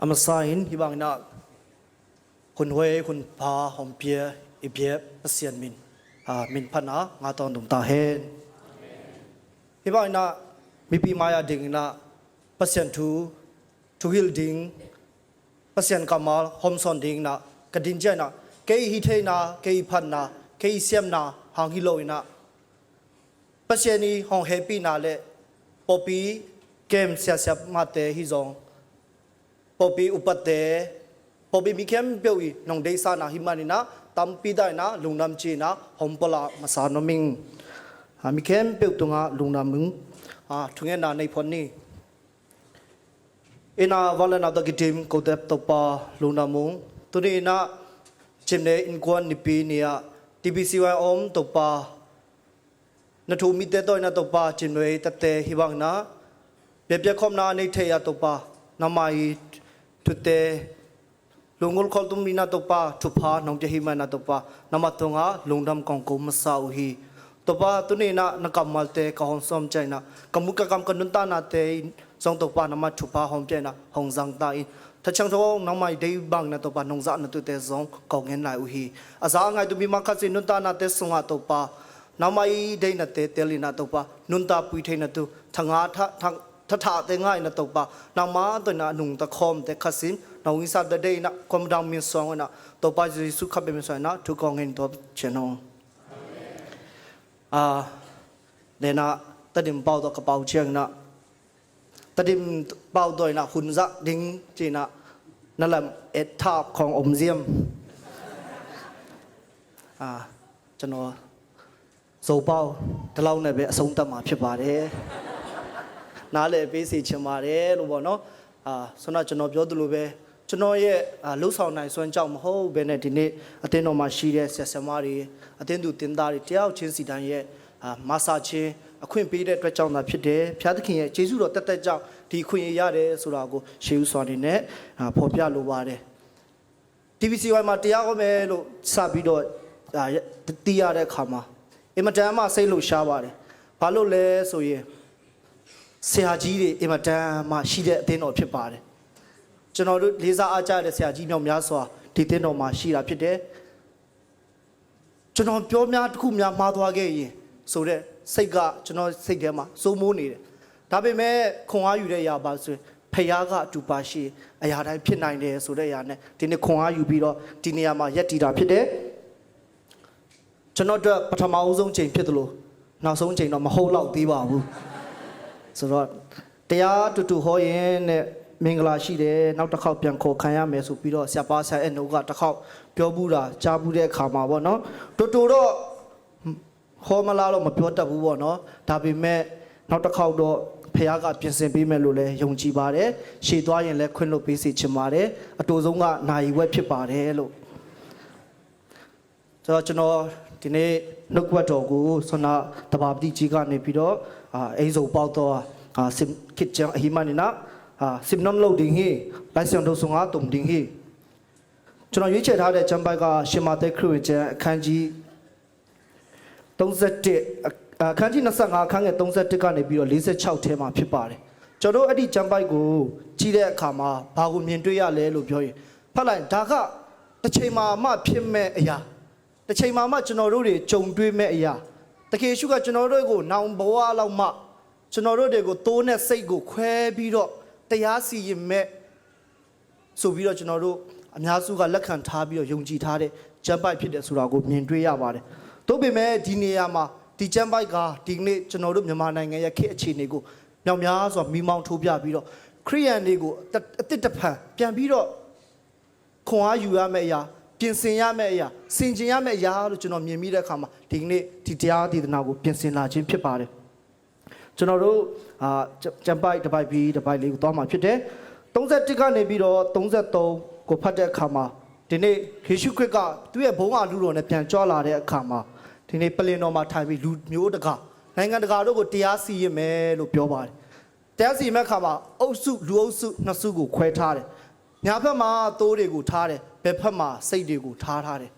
อามาสายนฮิบังนักคุณเวคุณพาหอมเพียอิเพียปเสียนมินฮามินพนางาตอนดุมตาเฮนฮิบังนักมีปีมายาดิงนักปเสียนทูทูฮิลดิงปเสียนกามาหอมซอนดิงนักกดินเจนักเกยฮิเทนาเกยพันนาเกยเสียมนาหางฮิโลนักปเสียนีหองเฮปีนาเลปอปีเกมเสียเสียมาเตฮิจง hoi kun pa hom pia i pia pasian min a min phana nga ton dum ta hen hibang na mi pi maya ding na pasian thu thu hil ding pasian kamal hom son ding na kadin jai na ke hi thei na ke phan na ke siam na hang hi loi na pasian ni hong happy na le popi game sia sia ma te hi zong ပေါ်ပီဥပတ်တဲ့ပေါ်ပီမိခဲမ်ပြောဤနုံဒေစာနာဟိမနီနာတမ်ပီဒိုင်နာလုံနမ်ချီနာဟ ோம் ပလာမစာနမင်းဟာမိခဲမ်ပြောတုငါလုံနမ်မင်းအာထုငဲနာနေဖွန်နီအနာဝလနာတကတိမ်ကိုတပ်တပါလုံနမုံသူနေနာချင်နေအင်ကွန်နိပီနီယာ TBCY om တပါနထူမီတဲ့တော့နာတပါချင်နေတတဲ့ဟိဘငနာပြပြခေါမနာနေထေရတပါနမိုင် tute lungul khol tum mina to pa thu pha nong je hi ma na to pa nama to nga lungdam kong ko ma sa u hi to pa tu ne na na kam mal te ka hon som chai na kamu ka kam kan ta na te song to pa nama thu pha hom chai na hong zang ta in ta chang tho nong mai dei bang na to pa nong za na tu te zong ko ngen lai u hi aza ngai tu bi ma kha sin nun ta na te sunga to pa နောက်မဤဒိဏတေတဲလီနာတော့ပါနွန်တာပွိထိနေတူထငါထ ทถาเตง่ายนะตัวปะนามาตัวนะหนุ่งตะคอมแต่ขัดสินนาวิสัดเดย์นะความดังมีสองนะตัวปะจะสุขเป็นมีสองนะทุกองเห็นตัวเชนองอ่าเดนะตัดิมเป่าตัวกระเป๋าเชียงนะตัดิมเป่าตัวนะหุ่นจะดิ้งจีน่ะนั่นแหละเอ็ดทาบของอมเจียมอ่าจะนอโซเป่าแต่เราเนี่ยเป็นสงตมาพิบาเด้ နားလည်ပေးစီချင်ပါတယ်လို့ပေါ့နော်အာဆွမ်းတော့ကျွန်တော်ပြောသလိုပဲကျွန်တော်ရဲ့အာလှုပ်ဆောင်နိုင်စွမ်းကြောင့်မဟုတ်ဘဲနဲ့ဒီနေ့အတင်းတော်မှာရှိတဲ့ဆက်ဆံမတွေအတင်းသူတင်းသားတွေတယောက်ချင်းစီတိုင်းရဲ့အာမဆာချင်းအခွင့်ပေးတဲ့အတွက်ကြောင့်သာဖြစ်တယ်ဖျားသခင်ရဲ့ကျေးဇူးတော်တက်တက်ကြောင့်ဒီခွင့်ရရတယ်ဆိုတာကိုရှေးဥစွာနေနဲ့အာဖော်ပြလိုပါတယ် TVCY မှာတရားဟောမယ်လို့စပြီးတော့အာတည်ရတဲ့အခါမှာအင်မတန်မှစိတ်လှရှားပါတယ်။ဘာလို့လဲဆိုရင် ဆရာကြီးတွေအင်မတန်မှရှိတဲ့အသင်းတော်ဖြစ်ပါတယ်။ကျွန်တော်တို့လေးစားအားကြတဲ့ဆရာကြီးမြောက်များစွာဒီအသင်းတော်မှာရှိတာဖြစ်တယ်။ကျွန်တော်ပြောများတစ်ခုများမှားသွားခဲ့ရင်ဆိုတဲ့စိတ်ကကျွန်တော်စိတ်ထဲမှာစိုးမိုးနေတယ်။ဒါပေမဲ့ခွန်အားယူတဲ့အရာပါဆိုရင်ဖခင်ကအတူပါရှိအရာတိုင်းဖြစ်နိုင်တယ်ဆိုတဲ့အရာနဲ့ဒီနေ့ခွန်အားယူပြီးတော့ဒီနေရာမှာရက်တည်တာဖြစ်တယ်။ကျွန်တော်တို့ပထမအဦးဆုံးချိန်ဖြစ်သလိုနောက်ဆုံးချိန်တော့မဟုတ်တော့သေးပါဘူး ဆိုတော့တရားတူတူဟောရင်နဲ့မင်္ဂလာရှိတယ်နောက်တစ်ခေါက်ပြန်ခေါ်ခံရမယ်ဆိုပြီးတော့ဆရာပါဆရာအနုကတစ်ခေါက်ပြောဘူးတာကြားဘူးတဲ့အခါမှာပေါ့နော်တူတူတော့ဟောမလားတော့မပြောတတ်ဘူးပေါ့နော်ဒါပေမဲ့နောက်တစ်ခေါက်တော့ဖះကပြင်ဆင်ပေးမယ်လို့လည်းယုံကြည်ပါတယ်ရှေ့သွားရင်လည်းခွင့်လွှတ်ပေးစီချင်ပါတယ်အတူဆုံးကနိုင်ဝက်ဖြစ်ပါတယ်လို့ဆိုတော့ကျွန်တော် ဒီနေ့နှုတ်ကပတ်တော်ကိုဆွမ်းနာတဘာပတိကြီးကနေပြီးတော့အာအိဇုံပေါတော့အာစင်ခစ်ချန်အဟိမနီနာအာစင်နွန်လောဒင်းဟီလိုက်စံတို့ဆုံငါတုံဒင်းဟီကျွန်တော်ရွေးချယ်ထားတဲ့ကျမ်းပိုက်ကရှင်မာသက်ခရစ်ဝင်ကျမ်းအခန်းကြီး31အခန်းကြီး25အခန်းငယ်31ကနေပြီးတော့46ထဲမှာဖြစ်ပါတယ်ကျွန်တော်တို့အဲ့ဒီကျမ်းပိုက်ကိုကြီးတဲ့အခါမှာဘာကိုမြင်တွေ့ရလဲလို့ပြောရင်ဖတ်လိုက်ဒါကတစ်ချိန်မှာမှဖြစ်မဲ့အရာ တစ်ချိန်မှာမှကျွန်တော်တို့တွေကြုံတွေ့မဲ့အရာတကယ်ရှုကကျွန်တော်တို့ကိုနောင်ဘဝလောက်မှကျွန်တော်တို့တွေကိုတိုးနဲ့စိတ်ကိုခွဲပြီးတော့တရားစီရင်မဲ့ဆိုပြီးတော့ကျွန်တော်တို့အများစုကလက်ခံထားပြီးတော့ယုံကြည်ထားတဲ့ကျမ်းပိုက်ဖြစ်တယ်ဆိုတာကိုမြင်တွေ့ရပါတယ်။သို့ပေမဲ့ဒီနေရာမှာဒီကျမ်းပိုက်ကဒီကနေ့ကျွန်တော်တို့မြန်မာနိုင်ငံရဲ့ခေတ်အခြေအနေကိုမြောက်များစွာမိမောင်းထိုးပြပြီးတော့ခရိယန်တွေကိုအတစ်တဖန်ပြန်ပြီးတော့ခွန်အားယူရမယ့်အရာ ပြင်ဆင်ရမယ့်အရာစင်ကျင်ရမယ့်အရာလို့ကျွန်တော်မြင်မိတဲ့အခါမှာဒီကနေ့ဒီတရားဒေသနာကိုပြင်ဆင်လာခြင်းဖြစ်ပါတယ်ကျွန်တော်တို့အာကျမ်ပိုက်တစ်ပိုက်ပြီးတစ်ပိုက်လေးကိုသွားမှာဖြစ်တယ်31ကနေပြီးတော့33ကိုဖတ်တဲ့အခါမှာဒီနေ့ယေရှုခရစ်ကသူ့ရဲ့ဘုန်းအားလူတော်နဲ့ပြန်ကြွလာတဲ့အခါမှာဒီနေ့ပလင်တော်မှာထိုင်ပြီးလူမျိုးတကာနိုင်ငံတကာတို့ကိုတရားစီရင်မယ်လို့ပြောပါတယ်တရားစီရင်မဲ့အခါမှာအုပ်စုလူအုပ်စုနှစ်စုကိုခွဲထားတယ်ညာဘက်မှာသိုးတွေကိုထားတယ် ဘက်ဘက်မှာစိတ်တွေကိုထားထားတယ်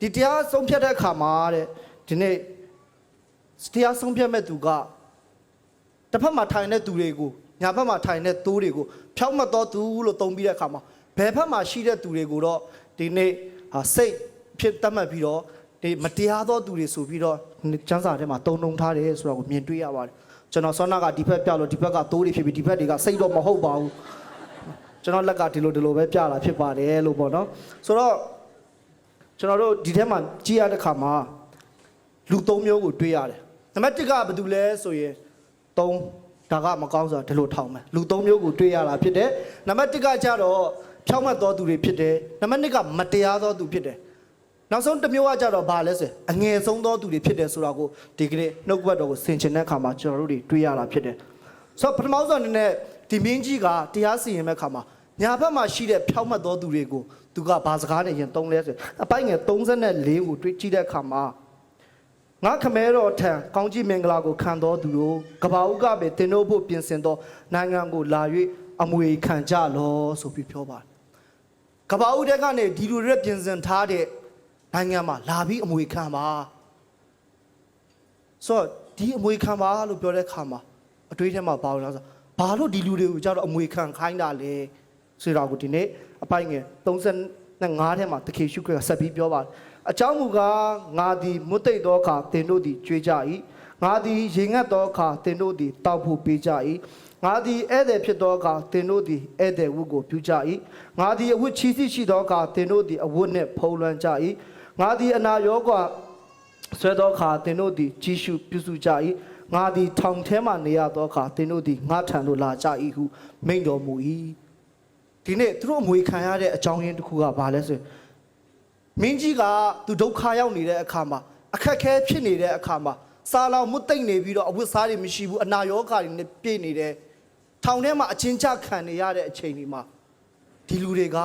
ဒီတရားဆုံးဖြတ်တဲ့အခါမှာတဲ့ဒီနေ့တရားဆုံးဖြတ်မဲ့သူကတစ်ဖက်မှာထိုင်တဲ့သူတွေကိုညာဘက်မှာထိုင်တဲ့သူတွေကိုဖြောက်မတ်တော်သူလို့သုံးပြီးတဲ့အခါမှာဘယ်ဘက်မှာရှိတဲ့သူတွေကိုတော့ဒီနေ့ဟာစိတ်ဖြစ်တတ်မှတ်ပြီးတော့ဒီမတရားသောသူတွေဆိုပြီးတော့ကျမ်းစာထဲမှာတုံတုံထားတယ်ဆိုတော့ကိုမြင်တွေ့ရပါတယ်ကျွန်တော်ဆောနာကဒီဘက်ပြလို့ဒီဘက်ကသိုးတွေဖြစ်ပြီးဒီဘက်တွေကစိတ်တော့မဟုတ်ပါဘူး ကျွန်တော်လက်ကဒီလိုဒီလိုပဲပြလာဖြစ်ပါတယ်လို့ပေါ့နော်ဆိုတော့ကျွန်တော်တို့ဒီထဲမှာကြည့်ရတဲ့ခါမှာလူသုံးမျိုးကိုတွေ့ရတယ်နံပါတ်1ကဘာတူလဲဆိုရင်3ဒါကမကောင်းဆိုတာဒီလိုထောင်မယ်လူသုံးမျိုးကိုတွေ့ရတာဖြစ်တယ်နံပါတ်1ကကြတော့ဖြောက်မှတ်တော်သူတွေဖြစ်တယ်နံပါတ်2ကမတရားသောသူဖြစ်တယ်နောက်ဆုံးတစ်မျိုးကကြတော့ဘာလဲဆိုရင်အငယ်ဆုံးသောသူတွေဖြစ်တယ်ဆိုတာကိုဒီကနေ့နှုတ်ကပတ်တော်ကိုဆင်ခြင်တဲ့အခါမှာကျွန်တော်တို့တွေတွေးရတာဖြစ်တယ်။ဆိုတော့ပထမဆုံးအနေနဲ့ဒီမင်းကြီးကတရားစီရင်မဲ့အခါမှာ ညာဘက်မှာရှိတဲ့ဖြောက်မှတ်သောသူတွေကိုသူကဘာစကားနဲ့ရင်သုံးလဲဆိုရင်အပိုင်းငယ်34ကိုတွေးကြည့်တဲ့အခါမှာငါခမဲတော်ထံကောင်းကြီးမင်္ဂလာကိုခံတော်သူတို့ကဘာဦးကပဲတင်တို့ဖို့ပြင်ဆင်သောနိုင်ငံကိုလာ၍အမွေခံကြလောဆိုပြီးပြောပါတယ်။ကဘာဦးတဲ့ကနေဒီလူတွေပြင်ဆင်ထားတဲ့နိုင်ငံမှာလာပြီးအမွေခံပါဆိုတော့ဒီအမွေခံပါလို့ပြောတဲ့ခါမှာအတွေးထဲမှာဘာလို့လဲဆိုတော့ဘာလို့ဒီလူတွေကိုကြတော့အမွေခံခိုင်းတာလဲ ဆိုတော့ကိုဒီနေ့အပိုင်ငယ်35ထဲမှာတခေရှုခရစ်ကဆက်ပြီးပြောပါတယ်အကြောင်းမူကားငါသည်မွတ်သိပ်သောအခါတင်တို့သည်ကြွေးကြ၏ငါသည်ရေငတ်သောအခါတင်တို့သည်တောက်ဖို့ပေးကြ၏ငါသည်ဧည့်သည်ဖြစ်သောအခါတင်တို့သည်ဧည့်သည်ဝတ်ကိုပြုကြ၏ငါသည်အဝတ်ချီးစီးရှိသောအခါတင်တို့သည်အဝတ်နှင့်ဖုံးလွှမ်းကြ၏ငါသည်အနာရောဂါဆွဲသောအခါတင်တို့သည်ကြီးရှုပြုစုကြ၏ငါသည်ထောင်ထဲမှနေရသောအခါတင်တို့သည်ငါထံသို့လာကြ၏ဟုမိန့်တော်မူ၏ ဒီနေ့သူတို့အမွေခံရတဲ့အကြောင်းရင်းတစ်ခုကဘာလဲဆိုရင်မင်းကြီးကသူဒုက္ခရောက်နေတဲ့အခါမှာအခက်အခဲဖြစ်နေတဲ့အခါမှာစားလောင်မွတ်သိမ့်နေပြီးတော့အဝတ်စားတွေမရှိဘူးအနာရောဂါတွေနဲ့ပြည့်နေတယ်ထောင်ထဲမှာအချင်းချခံနေရတဲ့အချိန်ဒီမှာဒီလူတွေက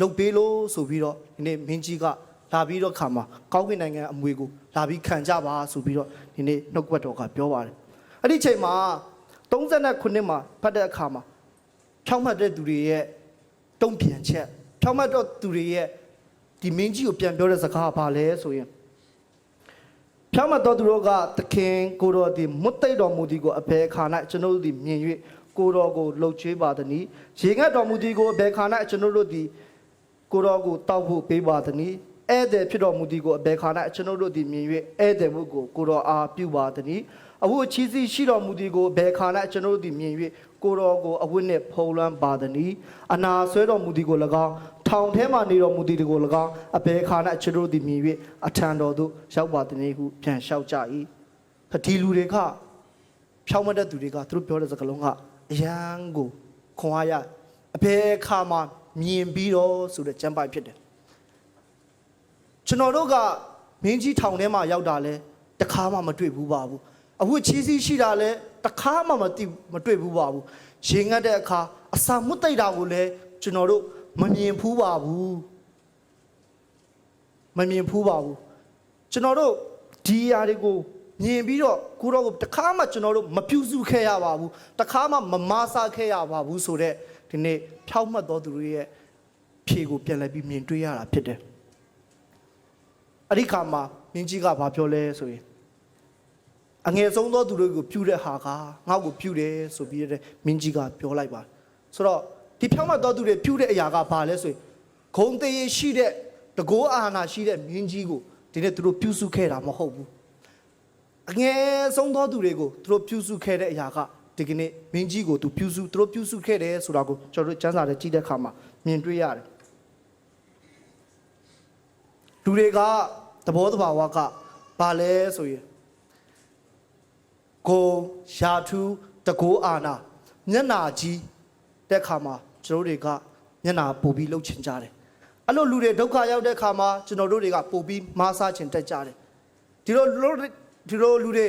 လုတ်ပေးလို့ဆိုပြီးတော့ဒီနေ့မင်းကြီးကလာပြီးတော့ခါမှာကောင်းကင်နိုင်ငံအမွေကိုလာပြီးခံကြပါဆိုပြီးတော့ဒီနေ့နှုတ်ကပတ်တော်ကပြောပါတယ်အဲ့ဒီချိန်မှာ39မှာဖတ်တဲ့အခါမှာ ဖြောင်းမှတ်တဲ့သူတွေရဲ့တုံ့ပြန်ချက်ဖြောင်းမှတ်တော့သူတွေရဲ့ဒီမင်းကြီးကိုပြန်ပြောတဲ့စကားကဘာလဲဆိုရင်ဖြောင်းမှတ်တော်သူတို့ကသခင်ကိုတော်သည်မွတ်သိပ်တော်မူသည်ကိုအဘယ်ခါ၌ကျွန်တော်တို့သည်မြင်၍ကိုတော်ကိုလှုပ်ချွေးပါသည်နီရေငတ်တော်မူသည်ကိုအဘယ်ခါ၌ကျွန်တော်တို့သည်ကိုတော်ကိုတောက်ဖို့ပေးပါသည်နီဧည့်သည်ဖြစ်တော်မူသည်ကိုအဘယ်ခါ၌ကျွန်တော်တို့သည်မြင်၍ဧည့်သည်မှုကိုကိုတော်အားပြုပါသည်နီအဝတ်ချီးစီးရှိတော်မူသည်ကိုအဘယ်ခါ၌ကျွန်တော်တို့သည်မြင်၍ ကိုတော်ကိုအဝတ်နှင့်ဖုံးလွှမ်းပါသည်နီအနာဆွဲတော်မူသည်ကို၎င်းထောင်ထဲမှနေတော်မူသည်ကို၎င်းအဘယ်ခါ၌ကျွန်တော်တို့သည်မြင်၍အထံတော်သို့ရောက်ပါသည်နီဟုပြန်လျှောက်ကြ၏ဒီလူတွေကဖြောင်းမတဲ့သူတွေကသူတို့ပြောတဲ့စကားလုံးကအယံကိုခွန်အားရအဘယ်ခါမှမြင်ပြီးတော့ဆိုတဲ့ကျမ်းပိုက်ဖြစ်တယ်ကျွန်တော်တို့ကမင်းကြီးထောင်ထဲမှာရောက်တာလဲတခါမှမတွေ့ဘူးပါဘူးအဝတ်ချီးစီးရှိတာလဲ တခါမှမသိမတွေ့ဘူးပါဘူးရေငတ်တဲ့အခါအစာမွတ်သိပ်တာကိုလဲကျွန်တော်တို့မမြင်ဖူးပါဘူးမမြင်ဖူးပါဘူးကျွန်တော်တို့ဒီအရာတွေကိုမြင်ပြီးတော့ကိုတော့တခါမှကျွန်တော်တို့မပြုစုခဲ့ရပါဘူးတခါမှမမဆာခဲ့ရပါဘူးဆိုတော့ဒီနေ့ဖြောက်မှတ်တော်သူတွေရဲ့ဖြေကိုပြန်လဲပြီးမြင်တွေ့ရတာဖြစ်တယ်အဲ့ဒီခါမှာမင်းကြီးကဘာပြောလဲဆိုရင် အငယ်ဆုံးသောသူတွေကိုပြုတဲ့ဟာကငါ့ကိုပြုတယ်ဆိုပြီးတဲ့မင်းကြီးကပြောလိုက်ပါဆိုတော့ဒီဖြောက်မှတ်တော်သူတွေပြုတဲ့အရာကဘာလဲဆိုရင်ဂုံတရေရှိတဲ့တကိုးအာဏာရှိတဲ့မင်းကြီးကိုဒီနေ့သူတို့ပြုစုခဲ့တာမဟုတ်ဘူးအငယ်ဆုံးသောသူတွေကိုသူတို့ပြုစုခဲ့တဲ့အရာကဒီကနေ့မင်းကြီးကိုသူပြုစုသူတို့ပြုစုခဲ့တယ်ဆိုတာကိုကျွန်တော်တို့စံစာထဲကြည့်တဲ့အခါမှာမြင်တွေ့ရတယ်လူတွေကသဘောတဘာဝကဘာလဲဆိုရင် ကိုရာထူးတကိုးအာနာမျက်နာကြီးတဲ့အခါမှာကျွန်တော်တို့တွေကမျက်နာပို့ပြီးလှုပ်ချင်ကြတယ်အဲ့လိုလူတွေဒုက္ခရောက်တဲ့အခါမှာကျွန်တော်တို့တွေကပို့ပြီးမားစားချင်တက်ကြတယ်ဒီလိုလူဒီလိုလူတွေ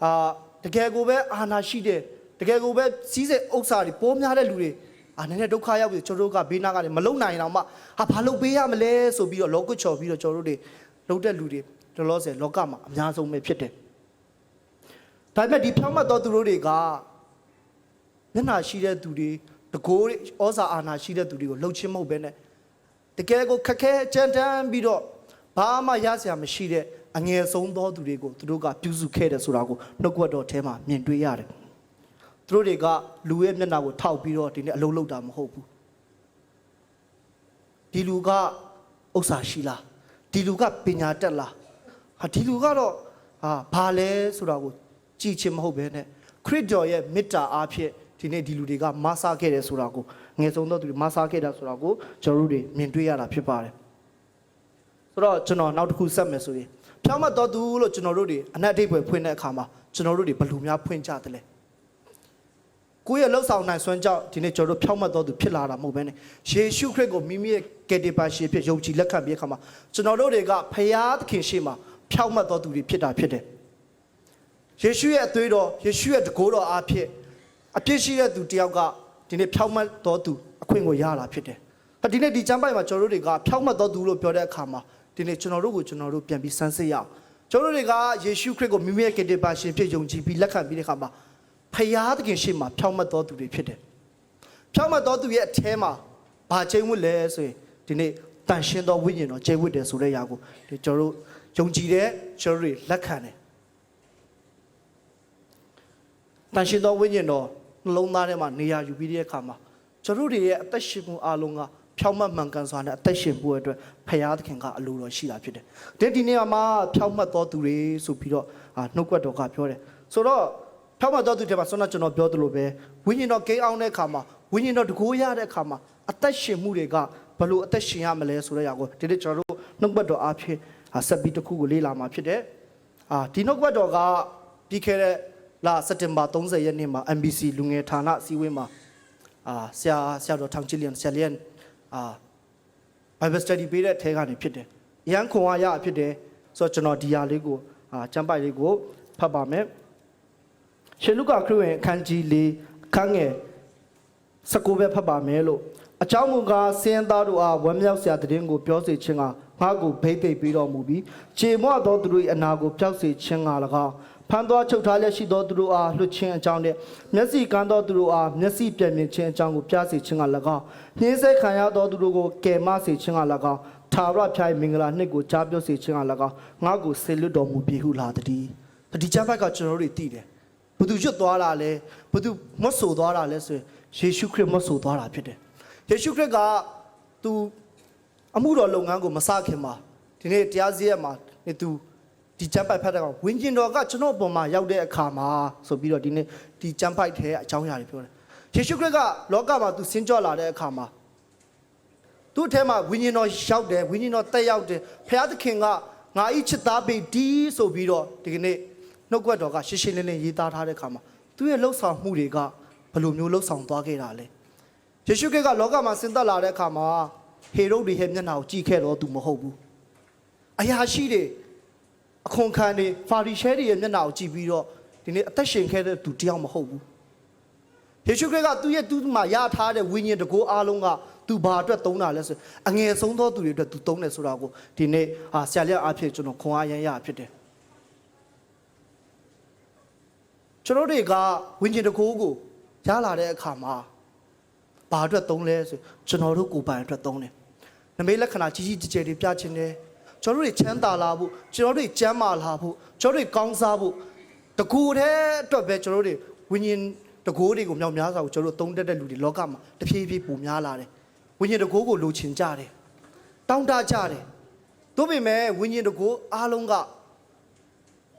ဟာတကယ်ကိုပဲအာနာရှိတယ်တကယ်ကိုပဲစီးစိမ်ဥစ္စာတွေပိုးများတဲ့လူတွေအာနည်းနည်းဒုက္ခရောက်ပြီးကျွန်တော်တို့ကဘေးနားကနေမလုံနိုင်အောင်မှဟာဘာလုပ်ပေးရမလဲဆိုပြီးတော့လောကချော်ပြီးတော့ကျွန်တော်တို့တွေလုံတဲ့လူတွေတော်တော်ဆယ်လောကမှာအများဆုံးပဲဖြစ်တယ် ဒါပေမဲ့ဒီဖြောင်းမတ်တော်သူတို့တွေကမျက်နှာရှိတဲ့သူတွေတကိုးတွေဩဇာအာဏာရှိတဲ့သူတွေကိုလှုပ်ချင်းမဟုတ်ပဲနဲ့တကယ်ကိုခက်ခဲကြမ်းတမ်းပြီးတော့ဘာမှရစရာမရှိတဲ့အငယ်ဆုံးသောသူတွေကိုသူတို့ကပြုစုခဲ့တယ်ဆိုတာကိုနှုတ်ကပတ်တော်ထဲမှာမြင်တွေ့ရတယ်။သသူတို့တွေကလူရဲ့မျက်နှာကိုထောက်ပြီးတော့ဒီနေ့အလုံးလုံးတာမဟုတ်ဘူးဒီလူကဥစ္စာရှိလားဒီလူကပညာတတ်လားဟာဒီလူကတော့ဟာဘာလဲဆိုတာကို ကြည်ချင်မဟုတ်ဘဲနဲ့ခရစ်တော်ရဲ့မေတ္တာအားဖြင့်ဒီနေ့ဒီလူတွေကမဆာခဲ့တယ်ဆိုတာကိုငယ်ဆုံးသောသူတွေမဆာခဲ့တာဆိုတာကိုကျွန်တော်တို့တွေမြင်တွေ့ရတာဖြစ်ပါတယ်ဆိုတော့ကျွန်တော်နောက်တစ်ခုဆက်မယ်ဆိုရင်ဖြောင်းမတော်သူလို့ကျွန်တော်တို့တွေအနက်အဓိပ္ပာယ်ဖွင့်တဲ့အခါမှာကျွန်တော်တို့တွေဘယ်လိုများဖွင့်ကြတယ်လဲကိုယ့်ရဲ့လှုပ်ဆောင်နိုင်စွမ်းကြောင့်ဒီနေ့ကျွန်တော်တို့ဖြောင့်မတ်တော်သူဖြစ်လာတာမဟုတ်ဘဲနဲ့ယေရှုခရစ်ကိုမိမိရဲ့ကယ်တင်ပါရှင်ဖြစ်ယုံကြည်လက်ခံပြီးအခါမှာကျွန်တော်တို့တွေကဖရာသခင်ရှေ့မှာဖြောင့်မတ်တော်သူတွေဖြစ်တာဖြစ်တယ်။ ယေရှုရဲ့အသွေးတော်ယေရှုရဲ့တကိုးတော်အားဖြင့်အပြစ်ရှိတဲ့သူတယောက်ကဒီနေ့ဖြောင့်မတ်တော်သူအခွင့်ကိုရလာဖြစ်တယ်။ဟာဒီနေ့ဒီကျမ်းပိုက်မှာကျွန်တော်တို့တွေကဖြောင့်မတ်တော်သူလို့ပြောတဲ့အခါမှာဒီနေ့ကျွန်တော်တို့ကိုကျွန်တော်တို့ပြန်ပြီးစမ်းစစ်ရအောင်။ကျွန်တော်တို့တွေကယေရှုခရစ်ကိုမိမိရဲ့ကယ်တင်ပါရှင်ဖြစ်ယုံကြည်ပြီးလက်ခံပြီးတဲ့အခါမှာ ဖယားသခင်ရှေ့မှာဖြောင့်မတ်တော်သူတွေဖြစ်တယ်။ဖြောင့်မတ်တော်သူရဲ့အแทမှာဘာချိန်ဝတ်လဲဆိုရင်ဒီနေ့တန်ရှင်းသောဝိညာဉ်တော်ချိန်ဝတ်တယ်ဆိုတဲ့ຢာကိုဒီကျွန်တော်တို့ယုံကြည်တဲ့ကျွန်တော်တို့တွေလက်ခံတယ်။ တန်ရှင်းသောဝိညာဉ်တော်နှလုံးသားထဲမှာနေရာယူပြီးတဲ့အခါမှာကျွန်တော်တို့တွေရဲ့အသက်ရှင်မှုအလုံးကဖြောင့်မတ်မှန်ကန်စွာနဲ့အသက်ရှင်ဖို့အတွက်ဖယားသခင်ကအလိုတော်ရှိတာဖြစ်တယ်။ဒီဒီနေ့မှာဖြောင့်မတ်တော်သူတွေဆိုပြီးတော့အာနှုတ်ကပတ်တော်ကပြောတယ်။ဆိုတော့ဖြောက်မတော်သူတွေမှာဆွမ်းနာကျွန်တော်ပြောသလိုပဲဝိညာဉ်တော်ကိန်းအောင်တဲ့အခါမှာဝိညာဉ်တော်တကိုးရတဲ့အခါမှာအသက်ရှင်မှုတွေကဘလို့အသက်ရှင်ရမလဲဆိုတဲ့ຢာကိုဒီနေ့ကျွန်တော်တို့နှုတ်ဘတ်တော်အဖြစ်အာဆက်ပြီးတစ်ခုကိုလေ့လာမှာဖြစ်တယ်။အာဒီနှုတ်ဘတ်တော်ကပြီးခဲ့တဲ့ လစက်တင်ဘာ30ရက်နေ့မှာ MBC လူငယ်ဌာနအစည်းအဝေးမှာအာဆရာဆရာတော်ထောင်ချီလျန်ဆရာလျန်အာ Bible study ပေးတဲ့အထဲကနေဖြစ်တယ်။ရန်ခွန်အားရဖြစ်တယ်ဆိုတော့ကျွန်တော်ဒီဟာလေးကိုအာကျမ်းပိုက်လေးကိုဖတ်ပါမယ်။ရှင်လုကာခရစ်ဝင်အခန်းကြီး၄အခန်းငယ်19ပဲဖတ်ပါမယ်လို့အကြောင်းမူကားစင်သားတို့အားဝမ်းမြောက်စရာတည်င်းကိုပြောစေခြင်းကငါ့ကိုဘိတ်သိပ်ပြီးတော်မူပြီးခြေမွသောသူတို့၏အနာကိုဖျောက်စေခြင်းက၎င်း ဖန်သွားချုပ်ထားလျက်ရှိသောသူတို့အားလွှတ်ခြင်းအကြောင်းနဲ့မျက်စိကန်းသောသူတို့အားမျက်စိပြည့်မြင်ခြင်းအကြောင်းကိုပြစေခြင်းက၎င်းနှင်းဆက်ခံရသောသူတို့ကိုကယ်မစေခြင်းက၎င်းသာရဖြိုင်မင်္ဂလာနှစ်ကိုကြားပြောစေခြင်းက၎င်းငါ့ကိုဆေလွတ်တော်မူပြီဟုလာတည်းဒီချမ်းဘက်ကကျွန်တော်တို့သိတယ်ဘသူရွတ်သွားတာလဲဘသူမတ်ဆိုသွားတာလဲဆိုရင်ယေရှုခရစ်မတ်ဆိုသွားတာဖြစ်တယ်ယေရှုခရစ်ကသူအမှုတော်လုပ်ငန်းကိုမစခင်မှာဒီနေ့တရားစည်းရက်မှာနေသူ ဒီကျမ်းပိုက်ဖတ်တဲ့ကောင်ဝိညာဉ်တော်ကကျွန်တော်အပေါ်မှာရောက်တဲ့အခါမှာဆိုပြီးတော့ဒီနေ့ဒီကျမ်းပိုက်ထဲအကြောင်းအရာတွေပြောတယ်ယေရှုခရစ်ကလောကမှာသူဆင်းကြွလာတဲ့အခါမှာသူ့အထဲမှာဝိညာဉ်တော်ရောက်တယ်ဝိညာဉ်တော်တက်ရောက်တယ်ဘုရားသခင်ကငါဤချစ်သားပေဒီဆိုပြီးတော့ဒီကနေ့နှုတ်ကပတ်တော်ကရှင်းရှင်းလင်းလင်းရေးသားထားတဲ့ခါမှာသူ့ရဲ့လှုပ်ဆောင်မှုတွေကဘယ်လိုမျိုးလှုပ်ဆောင်သွားခဲ့တာလဲယေရှုခရစ်ကလောကမှာဆင်းသက်လာတဲ့ခါမှာဟေရုဒ်တွေရဲ့မျက်နှာကိုကြည့်ခဲ့တော့သူမဟုတ်ဘူးအရာရှိတွေ အခွန်ခံတွေဖာရီရှဲတွေရဲ့မျက်နှာကိုကြည့်ပြီးတော့ဒီနေ့အသက်ရှင်ခဲ့တဲ့သူတယောက်မဟုတ်ဘူးယေရှုခရစ်ကသူ့ရဲ့သူ့မှာရထားတဲ့ဝိညာဉ်တကိုးအားလုံးကသူဘာအတွက်သုံးတာလဲဆိုအငယ်ဆုံးသောသူတွေအတွက်သူသုံးတယ်ဆိုတာကိုဒီနေ့ဟာဆရာလက်အားဖြင့်ကျွန်တော်ခွန်အားရမ်းရဖြစ်တယ်ကျွန်တော်တွေကဝิญဉ်တကိုးကိုရလာတဲ့အခါမှာဘာအတွက်သုံးလဲဆိုကျွန်တော်တို့ကိုယ်ပိုင်အတွက်သုံးတယ်။နမိတ်လက္ခဏာကြီးကြီးကျယ်ကျယ်တွေပြချင်တယ်။ ကျွန်တော်တို့ချမ်းသာလာဖို့ကျွန်တော်တို့ကျန်းမာလာဖို့ကျွန်တော်တို့ကောင်းစားဖို့တကူတည်းအတွက်ပဲကျွန်တော်တို့ဝိညာဉ်တကူတွေကိုမြောက်များစွာကိုကျွန်တော်တို့သုံးတတ်တဲ့လူတွေလောကမှာတဖြည်းဖြည်းပုံများလာတယ်ဝိညာဉ်တကူကိုလိုချင်ကြတယ်တောင်းတကြတယ်သို့ပေမဲ့ဝိညာဉ်တကူအားလုံးက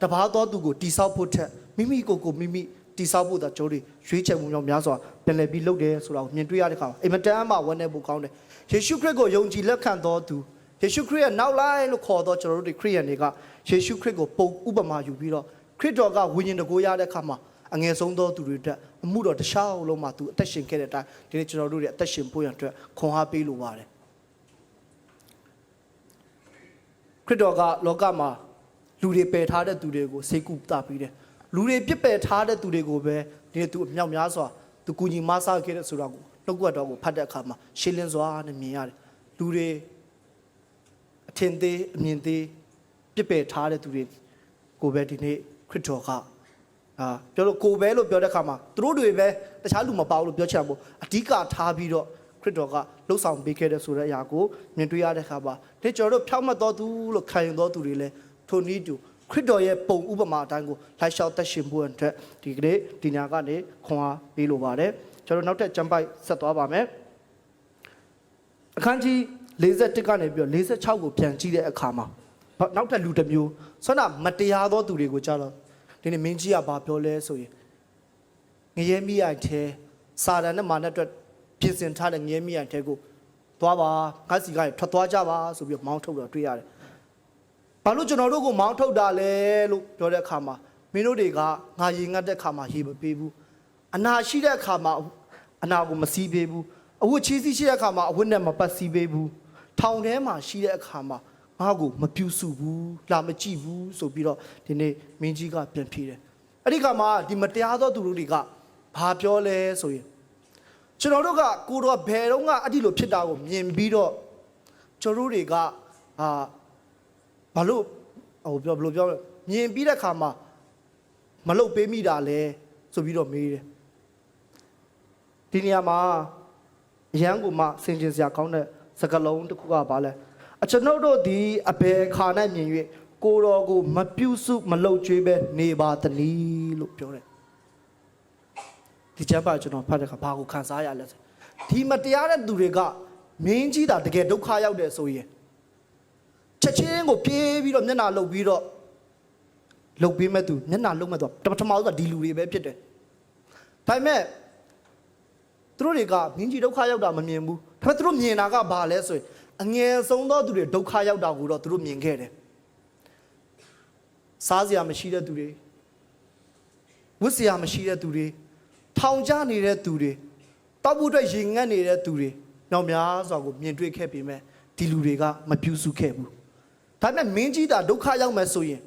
တဘာတော်သူကိုတိဆောက်ဖို့ထက်မိမိကိုယ်ကိုမိမိတိဆောက်ဖို့သာကျွန်တော်တို့ရွေးချယ်မှုမြောက်များစွာပြန်လည်ပြီးလုပ်တယ်ဆိုတာကိုမြင်တွေ့ရတဲ့အခါအင်မတန်မှဝမ်းနည်းဖို့ကောင်းတယ်ယေရှုခရစ်ကိုယုံကြည်လက်ခံတော်သူ ယေရှုခရစ်ရဲ့နောက်လိုက်လို့ခေါ်တော့ကျွန်တော်တို့တွေခရိယန်တွေကယေရှုခရစ်ကိုပုံဥပမာယူပြီးတော့ခရစ်တော်ကဝိညာဉ်တကိုးရတဲ့အခါမှာအငယ်ဆုံးသောသူတွေအတွက်အမှုတော်တခြားလုံးမှာသူအသက်ရှင်ခဲ့တဲ့အတိုင်းဒီနေ့ကျွန်တော်တို့တွေအသက်ရှင်ဖို့ရန်အတွက်ခွန်အားပေးလိုပါတယ်ခရစ်တော်ကလောကမှာလူတွေပယ်ထားတဲ့သူတွေကိုစိတ်ကူတာပြီးတယ်လူတွေပြစ်ပယ်ထားတဲ့သူတွေကိုပဲဒီနေ့သူအမြောက်များစွာသူကူညီမဆားခဲ့တဲ့ဆိုတာကိုနှုတ်ကပတ်တော်ကိုဖတ်တဲ့အခါမှာရှင်းလင်းစွာနဲ့မြင်ရတယ်လူတွေ အထင်သေးအမြင်သေးပြစ်ပယ်ထားတဲ့သူတွေကိုပဲဒီနေ့ခရစ်တော်ကအာပြောလို့ကိုပဲလို့ပြောတဲ့အခါမှာသူတို့တွေပဲတခြားလူမပါဘူးလို့ပြောချင်ဖို့အဓိကထားပြီးတော့ခရစ်တော်ကလှုပ်ဆောင်ပေးခဲ့တဲ့ဆိုတဲ့အရာကိုမြင်တွေ့ရတဲ့အခါမှာဒီကျွန်တော်တို့ဖြောက်မှတ်တော်သူလို့ခံယူတော်သူတွေလည်းထိုနည်းတူခရစ်တော်ရဲ့ပုံဥပမာအတိုင်းကိုလိုက်လျှောက်သက်ရှင်ဖို့အတွက်ဒီကနေ့ဒီညာကနေခွန်အားပေးလိုပါတယ်ကျွန်တော်နောက်ထပ်ကျမ်းပိုက်ဆက်သွားပါမယ်အခန်းကြီး 41ကနေပြီးတော့46ကိုပြန်ကြည့်တဲ့အခါမှာဘာနောက်ထပ်လူတစ်မျိုးဆွမ်းနာမတရားသောသူတွေကိုကြားတော့ဒီနေ့မင်းကြီးကဘာပြောလဲဆိုရင်ငရဲမိရိုင်ထဲစာတန်နဲ့မာနအတွက်ပြင်ဆင်ထားတဲ့ငရဲမိရိုင်ထဲကိုသွားပါငါစီကနေထွက်သွားကြပါဆိုပြီးတော့မောင်းထုတ်တော့တွေ့ရတယ်ဘာလို့ကျွန်တော်တို့ကိုမောင်းထုတ်တာလဲလို့ပြောတဲ့အခါမှာမင်းတို့တွေကငါရေငတ်တဲ့အခါမှာရေမပေးဘူးအနာရှိတဲ့အခါမှာအနာကိုမစီးပေးဘူးအဝတ်ချီးစီးရှိတဲ့အခါမှာအဝတ်နဲ့မပတ်စီးပေးဘူး ထောင်ထဲမှာရှိတဲ့အခါမှာငါ့ကိုမပြူစုဘူးလာမကြည့်ဘူးဆိုပြီးတော့ဒီနေ့မင်းကြီးကပြန်ဖြေတယ်အဲ့ဒီခါမှာဒီမတရားသောသူတို့တွေကဘာပြောလဲဆိုရင်ကျွန်တော်တို့ကကိုတော့ဘယ်တော့ကအဲ့ဒီလိုဖြစ်တာကိုမြင်ပြီးတော့ကျွန်တော်တို့တွေကအာဘာလို့ဟိုပြောဘယ်လိုပြောလဲမြင်ပြီးတဲ့ခါမှာမလုတ်ပေးမိတာလဲဆိုပြီးတော့မေးတယ်ဒီနေရာမှာအရန်ကိုမှဆင်ခြင်စရာကောင်းတဲ့ စကားလုံးတစ်ခုကဘာလဲအကျွန်ုပ်တို့ဒီအဘယ်ခါ၌မြင်၍ကိုတော်ကိုမပြုစုမလုတ်ကြွေးပဲနေပါသနည်းလို့ပြောတယ်ဒီချက်ပါကျွန်တော်ဖတ်တဲ့ခါဘာကိုခံစားရလဲဆိုဒီမတရားတဲ့သူတွေကမင်းကြီးတာတကယ်ဒုက္ခရောက်တယ်ဆိုရင်ချက်ချင်းကိုပြေးပြီးတော့မျက်နှာလှုပ်ပြီးတော့လှုပ်ပေးမဲ့သူမျက်နှာလှုပ်မဲ့သူကပထမဆုံးကဒီလူတွေပဲဖြစ်တယ်ဒါပေမဲ့သူတို့တွေကမင်းကြီးဒုက္ခရောက်တာမမြင်ဘူး ဒါပေမဲ့သူတို့မြင်တာကဘာလဲဆိုရင်အငယ်ဆုံးသောသူတွေဒုက္ခရောက်တာကိုတော့သူတို့မြင်ခဲ့တယ်စားစရာမရှိတဲ့သူတွေဝတ်စရာမရှိတဲ့သူတွေထောင်ကျနေတဲ့သူတွေတောက်ဖို့အတွက်ရင်ငတ်နေတဲ့သူတွေနောက်များစွာကိုမြင်တွေ့ခဲ့ပေမဲ့ဒီလူတွေကမပြုစုခဲ့ဘူးဒါပေမဲ့မင်းကြီးတာဒုက္ခရောက်မယ်ဆိုရင်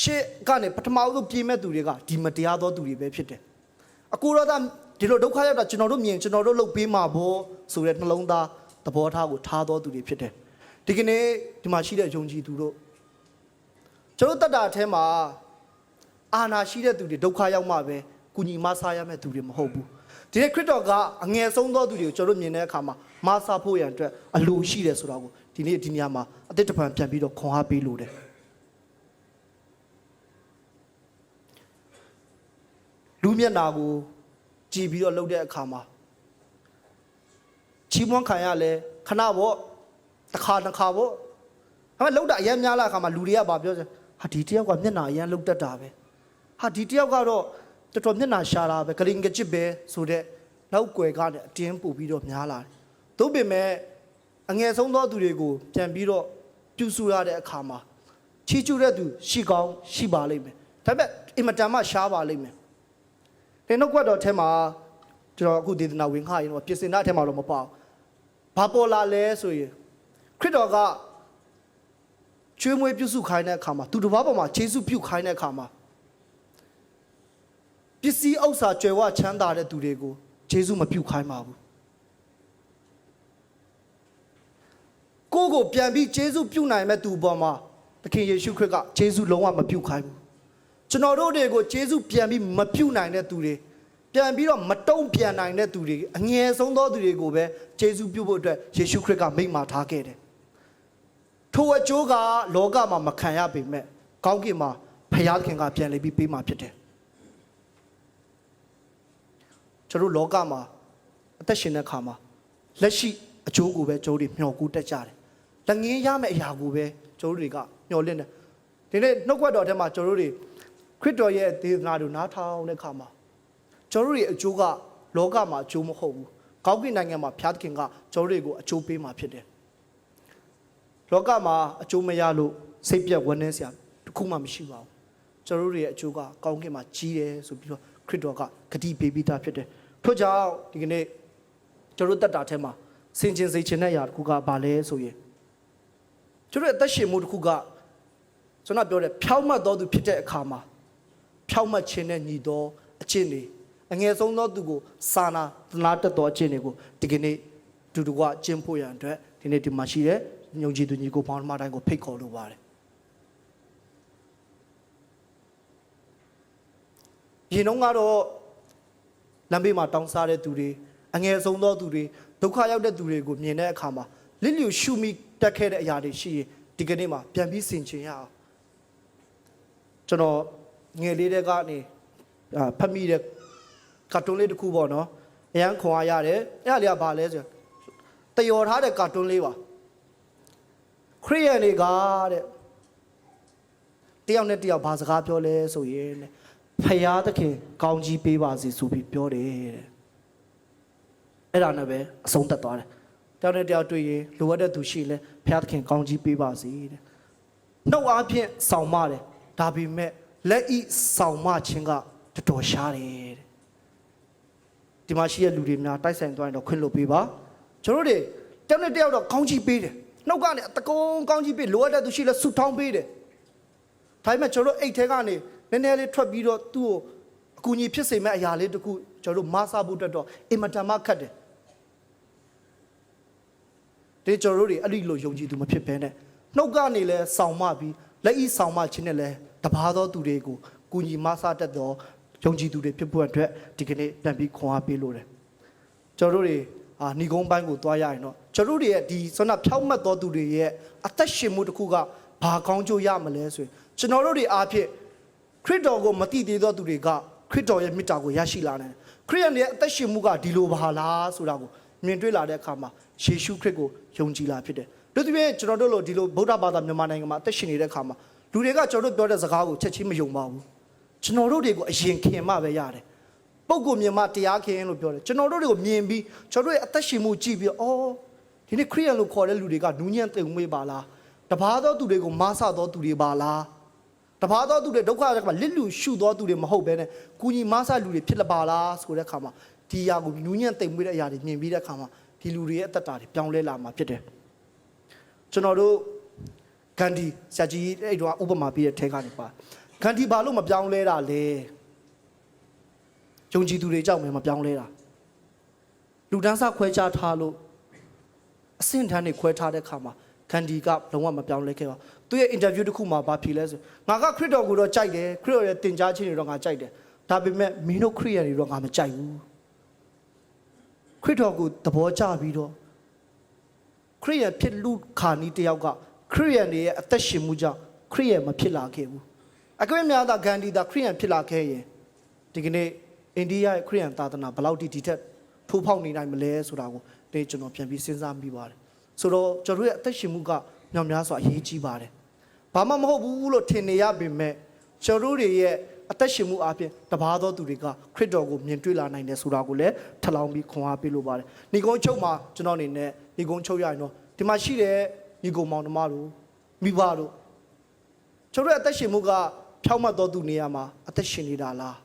ရှေ့ကနေပထမဆုံးပြေးမဲ့သူတွေကဒီမတရားသောသူတွေပဲဖြစ်တယ်။အကူရောသား ဒီလိုဒုက္ခရောက်တာကျွန်တော်တို့မြင်ကျွန်တော်တို့လုပ်ပေးမှာဘောဆိုတဲ့နှလုံးသားသဘောထားကိုထားသောသူတွေဖြစ်တယ်။ဒီကနေ့ဒီမှာရှိတဲ့ယုံကြည်သူတို့ကျွန်တော်တတ်တာအထဲမှာအာနာရှိတဲ့သူတွေဒုက္ခရောက်မှပဲကုညီမဆားရမယ့်သူတွေမဟုတ်ဘူး။ဒီနေ့ခရစ်တော်ကအငယ်ဆုံးသောသူတွေကိုကျွန်တော်တို့မြင်တဲ့အခါမှာမဆားဖို့ရန်အတွက်အလိုရှိတယ်ဆိုတာကိုဒီနေ့ဒီနေရာမှာအသက်တပံပြန်ပြီးတော့ခွန်အားပေးလို့တယ်လူမျက်နာကို ကြည်ပြီးတော့လှုပ်တဲ့အခါမှာချီးမွမ်းခံရလဲခဏပေါ့တစ်ခါတစ်ခါပေါ့ဒါပေမဲ့လှုပ်တာအရင်များလာအခါမှာလူတွေကဘာပြောစလဲဟာဒီတယောက်ကမျက်နာအရင်လှုပ်တတ်တာပဲဟာဒီတယောက်ကတော့တော်တော်မျက်နာရှာတာပဲဂလင်ကချစ်ပဲဆိုတဲ့နောက်ွယ်ကနဲ့အတင်းပို့ပြီးတော့များလာတယ်သို့ပေမဲ့အငယ်ဆုံးသောသူတွေကိုပြန်ပြီးတော့ပြုစုရတဲ့အခါမှာချီးကျူးတဲ့သူရှိကောင်းရှိပါလိမ့်မယ်ဒါပေမဲ့အင်မတန်မှရှားပါလိမ့်မယ် ဒီနှုတ်ကပတ်တော်ထဲမှာကျွန်တော်အခုဒေသနာဝင်ခါရင်တော့ပြင်ဆင်တာထဲမှာတော့မပေါ့ဘာပေါ်လာလဲဆိုရင်ခရစ်တော်ကကျွေးမွေးပြုစုခိုင်းတဲ့အခါမှာသူတစ်ပါးပေါ်မှာခြေဆုပြုခိုင်းတဲ့အခါမှာပစ္စည်းဥစ္စာကြွယ်ဝချမ်းသာတဲ့သူတွေကိုခြေဆုမပြုခိုင်းပါဘူးကိုယ့်ကိုပြန်ပြီးခြေဆုပြုနိုင်မဲ့သူပေါ်မှာသခင်ယေရှုခရစ်ကခြေဆုလုံးဝမပြုခိုင်းဘူး ကျွန်တော်တို့တွေကိုယေရှုပြန်ပြီးမပြုတ်နိုင်တဲ့သူတွေပြန်ပြီးတော့မတုံ့ပြန်နိုင်တဲ့သူတွေအငယ်ဆုံးသောသူတွေကိုပဲယေရှုပြုတ်ဖို့အတွက်ယေရှုခရစ်ကမိန့်မာထားခဲ့တယ်။ထိုအကျိုးကလောကမှာမခံရပေမဲ့ကောင်းကင်မှာဖယားသခင်ကပြန်လေပြီးပေးမှာဖြစ်တယ်။ကျွန်တော်တို့လောကမှာအသက်ရှင်တဲ့အခါမှာလက်ရှိအကျိုးကိုပဲကျွန်တော်တို့မျှော်ကူးတတ်ကြတယ်။လက်ငင်းရမယ့်အရာကိုပဲကျွန်တော်တို့တွေကမျှော်လင့်တယ်။ဒီနေ့နှုတ်ကပတ်တော်ထဲမှာကျွန်တော်တို့တွေ ခရစ်တော်ရဲ့ဒေသနာကိုနားထောင်တဲ့အခါမှာကျွန်တော်တို့ရဲ့အကျိုးကလောကမှာအကျိုးမဟုတ်ဘူး။ကောင်းကင်နိုင်ငံမှာဖျားသခင်ကကျွန်တော်တို့တွေကိုအကျိုးပေးမှာဖြစ်တယ်။လောကမှာအကျိုးမရလို့စိတ်ပြတ်ဝန်းနေစရာတစ်ခုမှမရှိပါဘူး။ကျွန်တော်တို့ရဲ့အကျိုးကကောင်းကင်မှာကြီးတယ်ဆိုပြီးတော့ခရစ်တော်ကဂတိပေးပြီးသားဖြစ်တယ်။ထို့ကြောင့်ဒီကနေ့ကျွန်တော်တို့တက်တာထဲမှာစင်ကျင်စိတ်ချင်တဲ့အရာတစ်ခုကဘာလဲဆိုရင်ကျွန်တော်ရဲ့အသက်ရှင်မှုတစ်ခုကကျွန်တော်ပြောတယ်ဖြောက်မှတ်တော်သူဖြစ်တဲ့အခါမှာ ဖြောက်မှတ်ခြင်းနဲ့ညီတော်အချင်းတွေအငယ်ဆုံးသောသူကိုစာနာသနာတတ်တော်အချင်းတွေကိုဒီကနေ့ဒူတူကအချင်းဖို့ရန်အတွက်ဒီနေ့ဒီမှာရှိတဲ့ညုံကြည်သူညီကိုဘောင်းမတိုင်းကိုဖိတ်ခေါ်လိုပါတယ်ရင်တော့ကတော့လမ်းဘေးမှာတောင်းစားတဲ့သူတွေအငယ်ဆုံးသောသူတွေဒုက္ခရောက်တဲ့သူတွေကိုမြင်တဲ့အခါမှာလစ်လျူရှုမိတက်ခဲ့တဲ့အရာတွေရှိရင်ဒီကနေ့မှာပြန်ပြီးဆင်ခြင်ရအောင်ကျွန်တော် ငယ်လေးတဲ့ကနေအာဖတ်မိတဲ့ကာတွန်းလေးတစ်ခုပေါ့နော်အရန်ခွန်အားရတယ်အဲ့ဒါလေးကဘာလဲဆိုတယော်ထားတဲ့ကာတွန်းလေးပါခရီးယန်တွေကတဲ့တယောက်နဲ့တယောက်ဘာစကားပြောလဲဆိုရင်တဲ့ဖယားသခင်ကောင်းကြီးပေးပါစေဆိုပြီးပြောတယ်တဲ့အဲ့ဒါနဲ့ပဲအဆုံးသတ်သွားတယ်တယောက်နဲ့တယောက်တွေ့ရင်လိုအပ်တဲ့သူရှိလဲဖယားသခင်ကောင်းကြီးပေးပါစေတဲ့နှုတ်အားဖြင့်ဆောင်မတယ်ဒါပေမဲ့ လက်ဤဆောင်မခြင်းကတော်တော်ရှားတယ်တဲ့ဒီမှာရှိတဲ့လူတွေများတိုက်ဆိုင်သွားရင်တော့ခွင့်လွှတ်ပေးပါကျွန်တော်တို့တွေတယောက်နဲ့တယောက်တော့ကောင်းကြီးပေးတယ်နှုတ်ကနေအတကုံကောင်းကြီးပေးလိုအပ်တဲ့သူရှိလဲဆုတောင်းပေးတယ်ဒါပေမဲ့ကျွန်တော်တို့အိတ်ထဲကနေနည်းနည်းလေးထွက်ပြီးတော့သူ့ကိုအကူအညီဖြစ်စေမဲ့အရာလေးတစ်ခုကျွန်တော်တို့မဆာဖို့အတွက်တော့အင်မတန်မှခက်တယ်ဒီကျွန်တော်တို့တွေအဲ့ဒီလိုယုံကြည်သူမဖြစ်ဘဲနဲ့နှုတ်ကနေလဲဆောင်မပြီးလက်ဤဆောင်မခြင်းနဲ့လဲ တပါသောသူတွေကိုကုညီမဆတတ်သောယုံကြည်သူတွေဖြစ်ဖို့အတွက်ဒီကနေ့ပြန်ပြီးခွန်အားပေးလို့တယ်ကျွန်တော်တို့တွေအာဏီကုန်းပိုင်းကိုသွားရရင်တော့ကျွန်တော်တို့တွေရဲ့ဒီဆွမ်းနာဖြောက်မှတ်သောသူတွေရဲ့အသက်ရှင်မှုတစ်ခုကဘာကောင်းကျိုးရမလဲဆိုရင်ကျွန်တော်တို့တွေအားဖြင့်ခရစ်တော်ကိုမသိသေးသောသူတွေကခရစ်တော်ရဲ့မေတ္တာကိုရရှိလာတယ်ခရစ်ယာန်ရဲ့အသက်ရှင်မှုကဒီလိုပါလားဆိုတာကိုမြင်တွေ့လာတဲ့အခါမှာယေရှုခရစ်ကိုယုံကြည်လာဖြစ်တယ်တို့တပြည့်ကျွန်တော်တို့လိုဒီလိုဗုဒ္ဓဘာသာမြန်မာနိုင်ငံမှာအသက်ရှင်နေတဲ့အခါမှာ လူတွေကကျွန်တော်တို့ပြောတဲ့စကားကိုချက်ချင်းမယုံပါဘူးကျွန်တော်တို့တွေကိုအရင်ခင်မှပဲရတယ်ပုဂ္ဂိုလ်မြင်မှတရားခင်လို့ပြောတယ်ကျွန်တော်တို့တွေကိုမြင်ပြီးကျွန်တော်တို့ရဲ့အသက်ရှင်မှုကြည့်ပြီးအော်ဒီနေ့ခရစ်ယာန်လို့ခေါ်တဲ့လူတွေကနူးညံ့သိမ်မွေးပါလားတပါးသောသူတွေကိုမဆသောသူတွေပါလားတပါးသောသူတွေဒုက္ခတွေကမှလစ်လူရှုသောသူတွေမဟုတ်ဘဲနဲ့ကုညီမဆလူတွေဖြစ်လပါလားဆိုတဲ့အခါမှာဒီအရာကိုနူးညံ့သိမ်မွေးတဲ့အရာတွေမြင်ပြီးတဲ့အခါမှာဒီလူတွေရဲ့အသက်တာတွေပြောင်းလဲလာမှာဖြစ်တယ်ကျွန်တော်တို့ ဂန္ဒီဆရာကြီးအဲ့တော့ဥပမာပြတဲ့ထဲကနေပါဂန္ဒီဘာလို့မပြောင်းလဲတာလဲယုံကြည်သူတွေကြောင့်ပဲမပြောင်းလဲတာလူတန်းစားခွဲခြားထားလို့အဆင့်တန်းတွေခွဲထားတဲ့အခါမှာဂန္ဒီကလုံးဝမပြောင်းလဲခဲ့ပါသူရဲ့ interview တစ်ခုမှာဘာဖြေလဲဆိုငါကခရစ်တော်ကိုတော့ကြိုက်တယ်ခရစ်တော်ရဲ့တင် जा ခြင်းတွေတော့ငါကြိုက်တယ်ဒါပေမဲ့မင်းတို့ခရစ်ယာန်တွေတော့ငါမကြိုက်ဘူးခရစ်တော်ကိုသဘောကျပြီးတော့ခရစ်ယာန်ဖြစ်လူခါနီးတယောက်က ခရစ်ယာန်တွေရဲ့အသက်ရှင်မှုကြောင့်ခရစ်ယာန်မဖြစ်လာခဲ့ဘူးအကွင့်များသာဂန္ဒီသာခရစ်ယာန်ဖြစ်လာခဲ့ရင်ဒီကနေ့အိန္ဒိယရဲ့ခရစ်ယာန်သာသနာဘယ်လောက်ထိဒီထက်ထိုးဖောက်နေနိုင်မလဲဆိုတာကိုဒီကျွန်တော်ပြန်ပြီးစဉ်းစားမိပါတယ်ဆိုတော့ကျွန်တော်တို့ရဲ့အသက်ရှင်မှုကမြောက်များစွာအရေးကြီးပါတယ်ဘာမှမဟုတ်ဘူးလို့ထင်နေရပေမဲ့ကျွန်တော်တို့တွေရဲ့အသက်ရှင်မှုအပြင်တပါးသောသူတွေကခရစ်တော်ကိုမြင်တွေ့လာနိုင်တယ်ဆိုတာကိုလည်းထပ်လောင်းပြီးခွန်အားပေးလိုပါတယ်။ညီကုန်းချုပ်မှာကျွန်တော်အနေနဲ့ညီကုန်းချုပ်ရရင်တော့ဒီမှာရှိတဲ့ ညီကုန်းမောင်နှမတို့မိဘတို့ကျွန်တော်တို့ရဲ့အသက်ရှင်မှုကဖြောင့်မတ်သောသူနေရာမှာအသက်ရှင်နေတာလား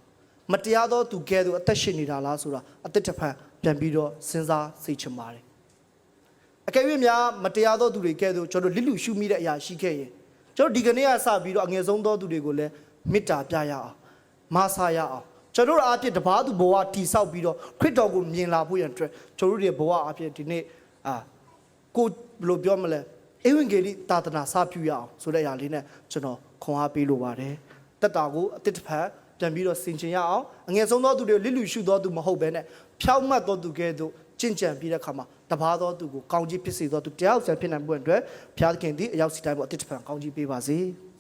မတရားသောသူကဲ့သို့အသက်ရှင်နေတာလားဆိုတာအသက်တစ်ဖန်ပြန်ပြီးတော့စဉ်းစားစိတ်ချပါတယ်။အကယ်၍များမတရားသောသူတွေကဲ့သို့ကျွန်တော်တို့လစ်လူရှုမိတဲ့အရာရှိခဲ့ရင်ကျွန်တော်ဒီကနေ့ကစပြီးတော့အငယ်ဆုံးသောသူတွေကိုလည်းမေတ္တာပြရအောင်မဆာရအောင်ကျွန်တော်တို့အားဖြင့်တပါးသူဘဝတိဆောက်ပြီးတော့ခရစ်တော်ကိုမြင်လာဖို့ရန်အတွက်ကျွန်တော်တို့ရဲ့ဘဝအားဖြင့်ဒီနေ့အာကိုဘယ်လိုပြောမလဲ ဧဝံဂေလိသာသနာစပြုရအောင်ဆိုတဲ့အရာလေးနဲ့ကျွန်တော်ခွန်အားပေးလိုပါတယ်တက်တာကိုအတစ်တစ်ဖက်ပြန်ပြီးတော့ဆင်ခြင်ရအောင်အငယ်ဆုံးသောသူတွေကိုလစ်လူရှုသောသူမဟုတ်ဘဲနဲ့ဖြောက်မှတ်သောသူကဲ့သို့ကြင်ကြံပြီးတဲ့အခါမှာတပါးသောသူကိုကောင်းကြီးဖြစ်စေသောသူတရားဥစ္စာဖြစ်နိုင်ဖို့အတွက်ဘုရားသခင်သည်အရောက်စီတိုင်းပေါ်အတစ်တစ်ဖက်ကောင်းကြီးပေးပါစေ။